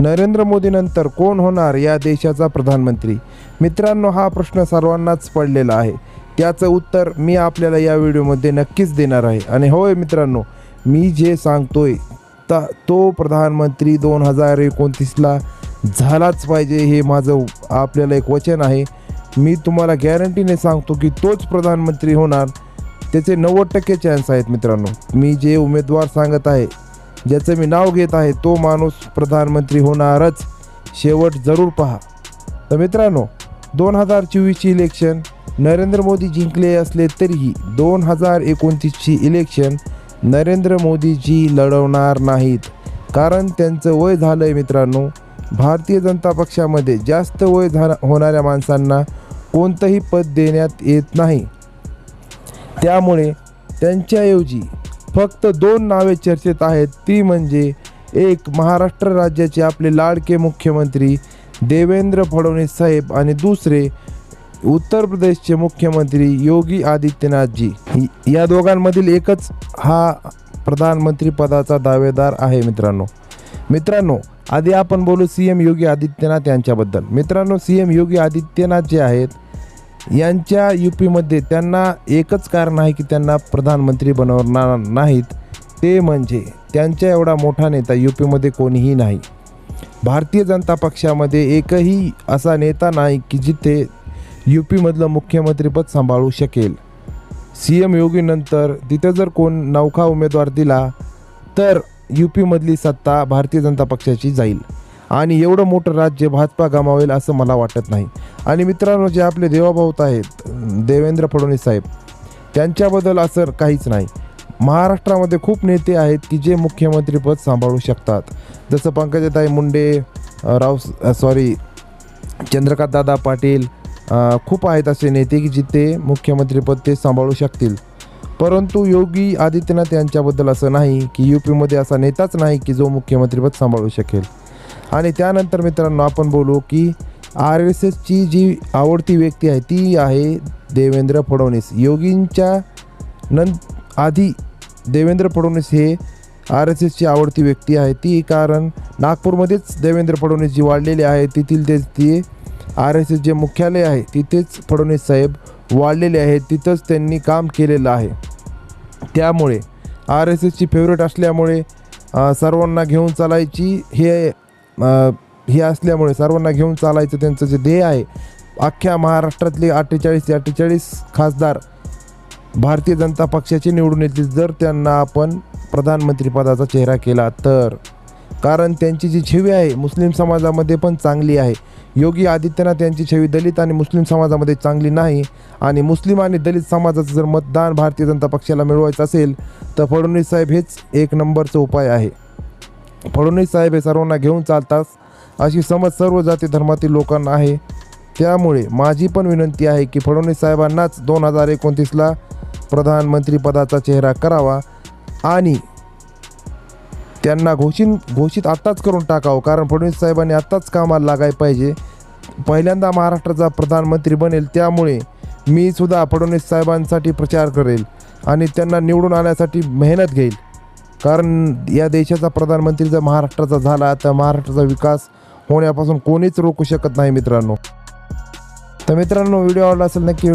नरेंद्र मोदीनंतर कोण होणार या देशाचा प्रधानमंत्री? मित्रांनो हा प्रश्न सर्वांनाच पडलेला आहे. त्याचं उत्तर मी आपल्याला या व्हिडिओमध्ये नक्कीच देणार आहे. आणि होय मित्रांनो मी जे सांगतोय ता तो प्रधानमंत्री दोन हजार एकोणतीसला झालाच पाहिजे हे माझं आपल्याला एक वचन आहे. मी तुम्हाला गॅरंटीने सांगतो की तोच प्रधानमंत्री होणार. त्याचे नव्वद टक्के चान्स आहेत मित्रांनो. मी जे उमेदवार सांगत आहे ज्याचं मी नाव घेत आहे तो माणूस प्रधानमंत्री होणारच. शेवट जरूर पहा. तर मित्रांनो दोन हजार चोवीसची इलेक्शन नरेंद्र मोदी जिंकले असले तरीही दोन हजार एकोणतीसची इलेक्शन नरेंद्र मोदीजी लढवणार नाहीत. कारण त्यांचं वय झालं आहे मित्रांनो भारतीय जनता पक्षामध्ये जास्त वय झाला होणाऱ्या माणसांना कोणतंही पद देण्यात येत नाही. त्यामुळे त्यांच्याऐवजी फक्त दोन नावे चर्चेत आहेत. ती म्हणजे एक महाराष्ट्र राज्याचे आपले लाडके मुख्यमंत्री देवेंद्र फडणवीस साहेब आणि दुसरे उत्तर प्रदेशचे मुख्यमंत्री योगी आदित्यनाथजी. या दोघांमधील एकच हा प्रधानमंत्री पदाचा दावेदार आहे मित्रांनो. मित्रांनो आधी आपण बोलू सी एम योगी आदित्यनाथ यांच्याबद्दल. मित्रांनो सी एम योगी आदित्यनाथ जे आहेत यांच्या यू पीमध्ये त्यांना एकच कारण आहे की त्यांना प्रधानमंत्री बनवणार नाहीत ते म्हणजे त्यांच्या एवढा मोठा नेता यू पीमध्ये कोणीही नाही. भारतीय जनता पक्षामध्ये एकही असा नेता नाही की जिथे यू पीमधलं मुख्यमंत्रीपद सांभाळू शकेल. सी एम योगीनंतर तिथं जर कोण नौखा उमेदवार दिला तर यू पीमधली सत्ता भारतीय जनता पक्षाची जाईल. आणि एवढं मोठं राज्य भाजपा गमावेल असं मला वाटत नाही. आणि मित्रांनो जे आपले देवाभाऊत आहेत देवेंद्र फडणवीस साहेब त्यांच्याबद्दल असं काहीच नाही. महाराष्ट्रामध्ये खूप नेते आहेत की जे मुख्यमंत्रीपद सांभाळू शकतात. जसं पंकजाताई मुंडे राव सॉरी चंद्रकांत दादा पाटील खूप आहेत असे नेते की जिथे मुख्यमंत्रीपद ते सांभाळू शकतील. परंतु योगी आदित्यनाथ यांच्याबद्दल असं नाही की यू पीमध्ये असा नेताच नाही की जो मुख्यमंत्रीपद सांभाळू शकेल. आणि त्यानंतर मित्रांनो आपण बोलू की आर एस एसची जी आवडती व्यक्ती आहे ती आहे देवेंद्र फडणवीस. योगींच्या नं आधी देवेंद्र फडणवीस हे आर एस एसची आवडती व्यक्ती आहे. ती कारण नागपूरमध्येच देवेंद्र फडणवीस जी वाढलेली आहे. तेथील ते ते आर एस एस जे मुख्यालय आहे तिथेच फडणवीस साहेब वाढलेले आहेत. तिथंच त्यांनी काम केलेलं आहे. त्यामुळे आर एस एसची फेवरेट असल्यामुळे सर्वांना घेऊन चालायची हे हे असल्यामुळे सर्वांना घेऊन चालायचं त्यांचं जे ध्येय आहे अख्ख्या महाराष्ट्रातले अठ्ठेचाळीस ते अठ्ठेचाळीस खासदार भारतीय जनता पक्षाचे निवडून येतील जर त्यांना आपण प्रधानमंत्रीपदाचा चेहरा केला तर. कारण त्यांची जी छवी आहे मुस्लिम समाजामध्ये पण चांगली आहे. योगी आदित्यनाथ यांची छवी दलित आणि मुस्लिम समाजामध्ये चांगली नाही आणि मुस्लिम आणि दलित समाजाचं जर मतदान भारतीय जनता पक्षाला मिळवायचं असेल तर फडणवीस साहेब हेच एक नंबरचा उपाय आहे. फडणवीस साहेब हे सर्वांना घेऊन चालतात अशी समज सर्व जाती धर्मातील लोकांना आहे. त्यामुळे माझी पण विनंती आहे की फडणवीस साहेबांनाच दोन हजार एकोणतीसला प्रधानमंत्रीपदाचा चेहरा करावा आणि त्यांना घोषित घोषित आत्ताच करून टाकावं. कारण फडणवीस साहेबांनी आत्ताच कामाला लागायला पाहिजे. पहिल्यांदा महाराष्ट्राचा प्रधानमंत्री बनेल त्यामुळे मी सुद्धा फडणवीस साहेबांसाठी प्रचार करेल आणि त्यांना निवडून आणण्यासाठी मेहनत घेईल. कारण या देशाचा प्रधानमंत्री जर महाराष्ट्राचा झाला तर महाराष्ट्राचा विकास होण्यापासून कोणीच रोखू शकत नाही मित्रांनो. तर मित्रांनो व्हिडिओ आवडला असेल नक्की